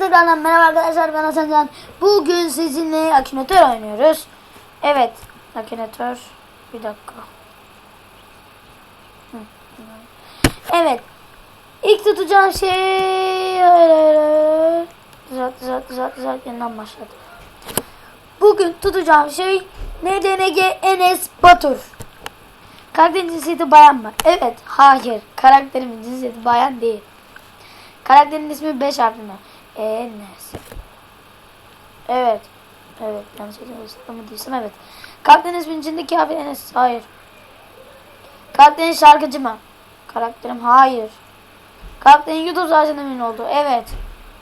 Tekrardan merhaba arkadaşlar ben Hasan. Bugün sizinle Akinator oynuyoruz. Evet Akinator. Bir dakika. Evet. İlk tutacağım şey... Düzelt düzelt düzelt düzelt yeniden başladı. Bugün tutacağım şey NDNG Enes Batur. Karakterin cinsiyeti bayan mı? Evet. Hayır. Karakterimin cinsiyeti bayan değil. Karakterin ismi 5 harfli mi? Enes. Evet. Evet. Yanlış mı değilsem evet. Karakterin isminin içindeki harfi Enes. Hayır. Karakterin şarkıcı mı? Karakterim hayır. Karakterin YouTube sayesinde mi oldu? Evet.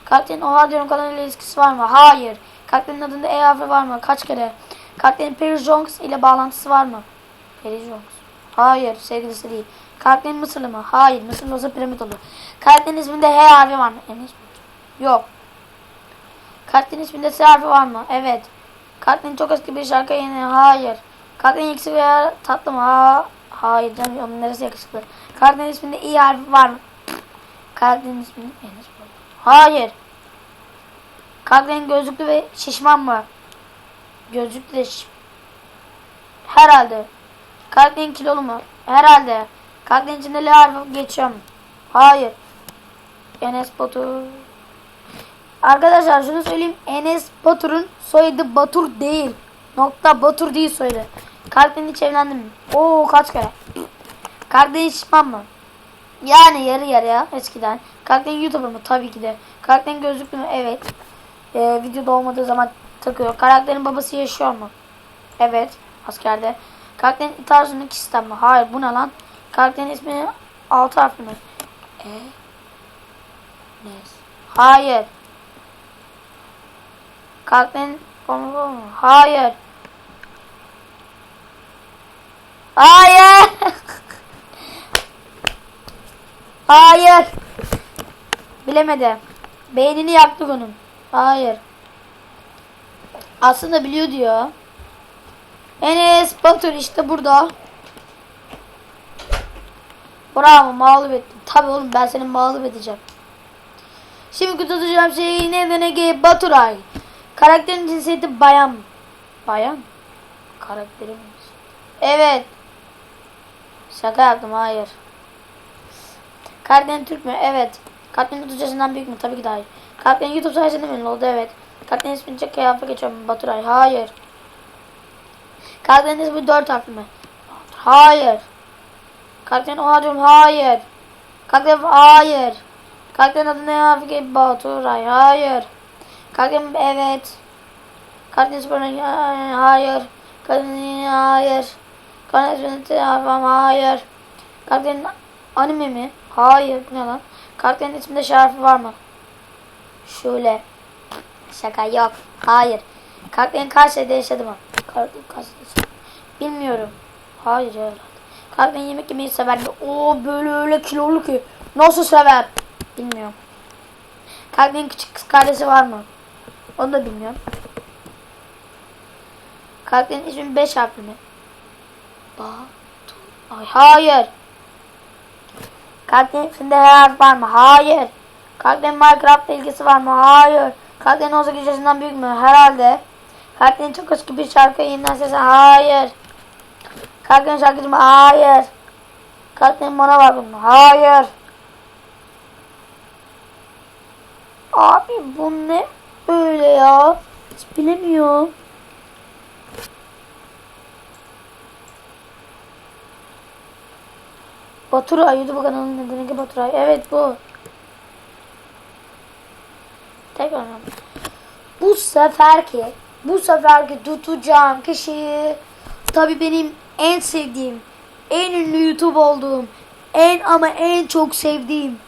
Karakterin Oha diyorum kanalıyla ilişkisi var mı? Hayır. Karakterin adında E harfi var mı? Kaç kere? Karakterin Perry Jones ile bağlantısı var mı? Perry Jones. Hayır. Sevgilisi değil. Karakterin Mısırlı mı? Hayır. Mısırlı olsa piramit olur. Karakterin isminde H harfi var mı? Enes? Yok. Karakterin isminde S harfi var mı? Evet. Karakterin çok eski bir şarkı yeni. Hayır. Karakterin ikisi veya tatlı mı? Ha, hayır canım. Onun neresi yakışıklı? Karakterin isminde İ harfi var mı? Karakterin isminde Enes? Hayır. Karakterin gözlüklü ve şişman mı? Gözlüklü de şiş... Herhalde. Karakterin kilolu mu? Herhalde. Karakterin içinde L harfi geçiyor mu? Hayır. Enes Batur. Arkadaşlar şunu söyleyeyim. Enes Batur'un soyadı Batur değil. Nokta Batur değil soyadı. Karakterin hiç evlendi mi? Oo kaç kere? Karakterin şişman mı? Yani yarı yarıya eskiden. Karakterin YouTuber mı? Tabii ki de. Karakterin gözlüklü mü? Evet. Ee, videoda olmadığı zaman takıyor. Karakterin babası yaşıyor mu? Evet. Askerde. Karakterin itarsının sistem mi? Hayır. Bu ne lan? Karakterin ismi altı harfli mi? E? Nes. Hayır. Karakterin konu mu? Hayır. Hayır. Hayır. Bilemedi. Beynini yaktık onun. Hayır. Aslında biliyor diyor. Enes Batur işte burada. Bravo mağlup ettim. Tabi oğlum ben seni mağlup edeceğim. Şimdi tutacağım şey ne ne ge Baturay. Karakterin cinsiyeti bayan. Bayan? Karakterim. Evet. Şaka yaptım hayır. Karakterin Türk mü? Evet. Karakterin 30 yaşından büyük mü? Tabii ki de hayır. Karakterin YouTube sayesinde mi oldu? Evet. Karakterin ismini çek kıyafet geçiyor mu? Baturay. Hayır. Karakterin ismi 4 harfli mi? Hayır. Karakterin oha diyorum. Hayır. Karakterin hayır. Karakterin adı ne harfi? Baturay. Hayır. Karakterin evet. Karakterin sporun hayır. Karakterin hayır. İsmini harfam hayır. Karakterin anime mi? Hayır. Ne lan? Karakterin isminde şarfı var mı? Şöyle. Şaka yok. Hayır. Karakterin kaç şeyde yaşadı mı? Karakterin kaç? Bilmiyorum. Hayır herhalde. Karakterin yemek yemeyi sever mi? Oo böyle öyle kilolu ki. Nasıl sever? Bilmiyorum. Karakterin küçük kız kardeşi var mı? Onu da bilmiyorum. Karakterin ismi 5 harfli mi? Ay hayır. Karakterin isminde her harf var mı? Hayır. Karakterin Minecraft ilgisi var mı? Hayır. Karakterin 18 yaşından büyük mü? Herhalde. Karakterin çok eski bir şarkı yeniden sesi? Hayır. Karakterin şarkıcı mı? Hayır. Karakterin bana var mı? Hayır. Abi bu ne böyle ya? Hiç bilemiyorum. Baturay YouTube kanalının nedeni ki Baturay. Evet bu. Tekrar. Bu seferki bu seferki tutacağım kişiyi tabi benim en sevdiğim, en ünlü YouTube olduğum, en ama en çok sevdiğim,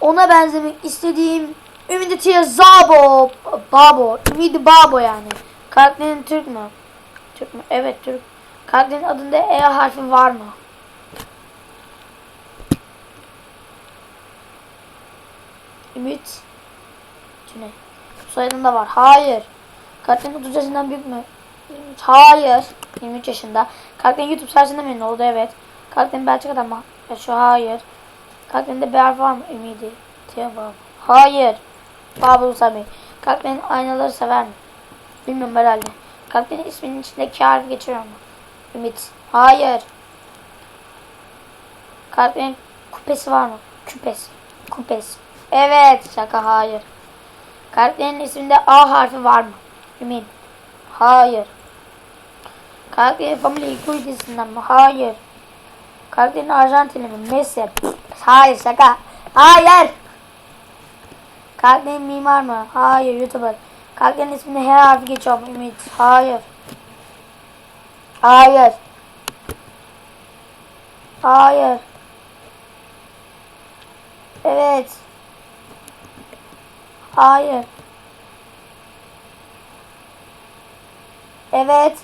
ona benzemek istediğim Ümidi Zabo, Babo, Ümidi Babo yani. Karakterin Türk mü? Türk mü? Evet Türk. Karakterin adında E harfi var mı? Ümit Tüney. Soyadında var. Hayır. Karakterin 30 yaşından büyük mü? Hayır. 23 yaşında. Karakterin YouTube sayesinde mi oldu? Evet. Karakterin Belçika'da mı? Yaşıyor. Hayır. Karakterinde bir harf var mı? Ümidi. Tiyaba. Hayır. Babul Sami. Kalplerin aynaları sever mi? Bilmiyorum herhalde. Kalplerin isminin içindeki harf geçiyor mu? Ümit. Hayır. Kalplerin kupesi var mı? Küpesi. Kupes. Evet. Şaka hayır. Kalplerin isminde A harfi var mı? Ümit. Hayır. Kalplerin Family dizisinden mi? Hayır. Kalplerin Arjantinli mi? Messi. Hayır şaka. Hayır. Kalplerin mimar mı? Hayır. Youtuber. Kalplerin isminde H harfi geçiyor? Ümit. Hayır. Hayır. Hayır. Evet. Hayır. Evet.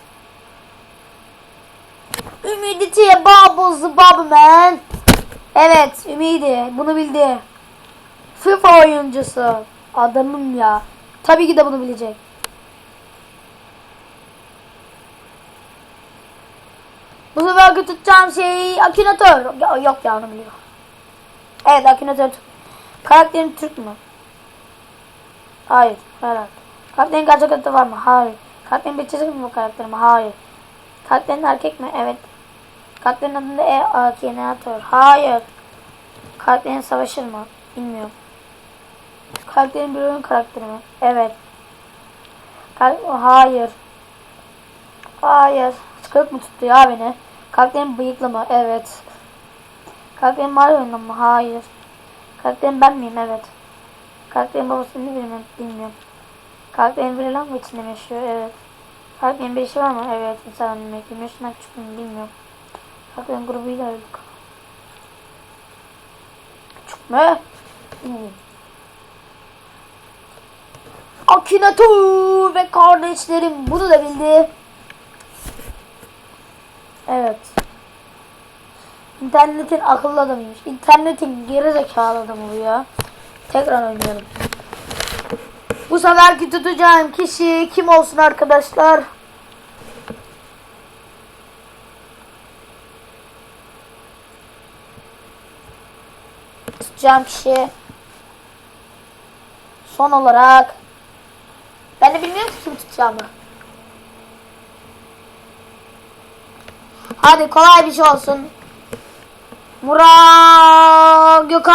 Ümiditiye babası babman. Evet, Ümidi. Bunu bildi. FIFA oyuncusu. Adamım ya. Tabii ki de bunu bilecek. Bu sefer tutacağım şey Akinator. Ya, yok ya onu biliyor. Evet Akinator. Karakterin Türk mü? Hayır. Herhalde. Karakterin gerçek adı var mı? Hayır. Karakterin bir çizgi mi bu karakter mi? Hayır. Karakterin erkek mi? Evet. Karakterin adında E Akinator. Hayır. Karakterin savaşır mı? Bilmiyorum. Karakterin bir oyun karakteri mi? Evet. Kar- Hayır. Hayır. Sıkılık mı tuttu ya beni? Karakterin bıyıklı mı? Evet. Karakterin Mario'nun mu? Hayır. Karakterin ben miyim? Evet. Karakterin babasını bilmiyorum. Bilmiyorum. Karakterin bir lan mı içinde mi yaşıyor? Evet. Karakterin bir işi var mı? Evet. İnsan bilmiyor. Şundan küçük mü? Bilmiyorum. Karakterin grubuyla öldük. Küçük mü? Bilmiyorum. Akinator ve kardeşlerim bunu da bildi. Evet. İnternetin akıllı adamıymış. İnternetin geri zekalı adamı bu ya. Tekrar oynayalım. Bu seferki tutacağım kişi kim olsun arkadaşlar? Tutacağım kişi son olarak ben de bilmiyorum ki kim tutacağımı. Hadi kolay bir şey olsun. Murat Gökhan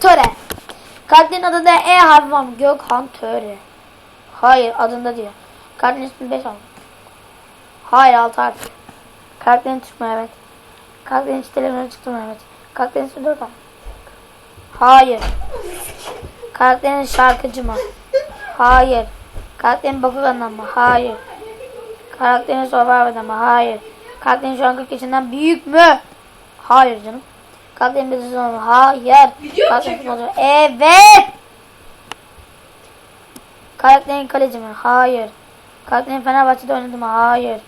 Töre. Karakterin adında E harfi var mı? Gökhan Töre. Hayır adında diyor. Karakterin ismi 5 harf. Hayır 6 harf. Karakterin Türk mü? Evet. Karakterin hiç televizyona çıktı mı? Evet. Karakterin ismi 4 harf. Hayır. Karakterin şarkıcı mı? Hayır. Karakterin Bakugan'dan mı? Hayır. Karakterin Survivor'dan mı? Hayır. Karakterin şu an 40 yaşından büyük mü? Hayır canım. Karakterin bir sezon mu? Hayır. Video mu Karakterin futbolcu mu? Evet. Karakterin kaleci mi? Hayır. Karakterin Fenerbahçe'de oynadı mı? Hayır.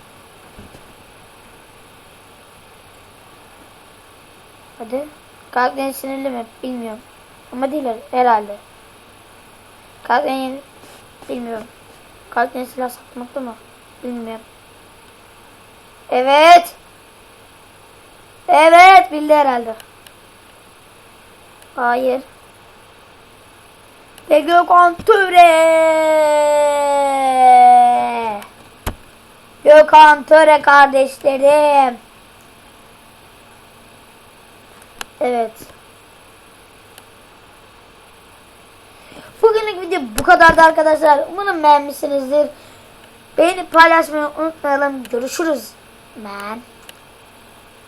Hadi. Karakterin sinirli mi? Bilmiyorum. Ama değil herhalde. Karakterin bilmiyorum. Karakterin silah saklamakta mı? Bilmiyorum. Evet. Evet bildi herhalde. Hayır. Ve Gökhan Töre. Gökhan Töre kardeşlerim. Evet. Bugünlük video bu kadardı arkadaşlar. Umarım beğenmişsinizdir. Beğenip paylaşmayı unutmayalım. Görüşürüz. Man.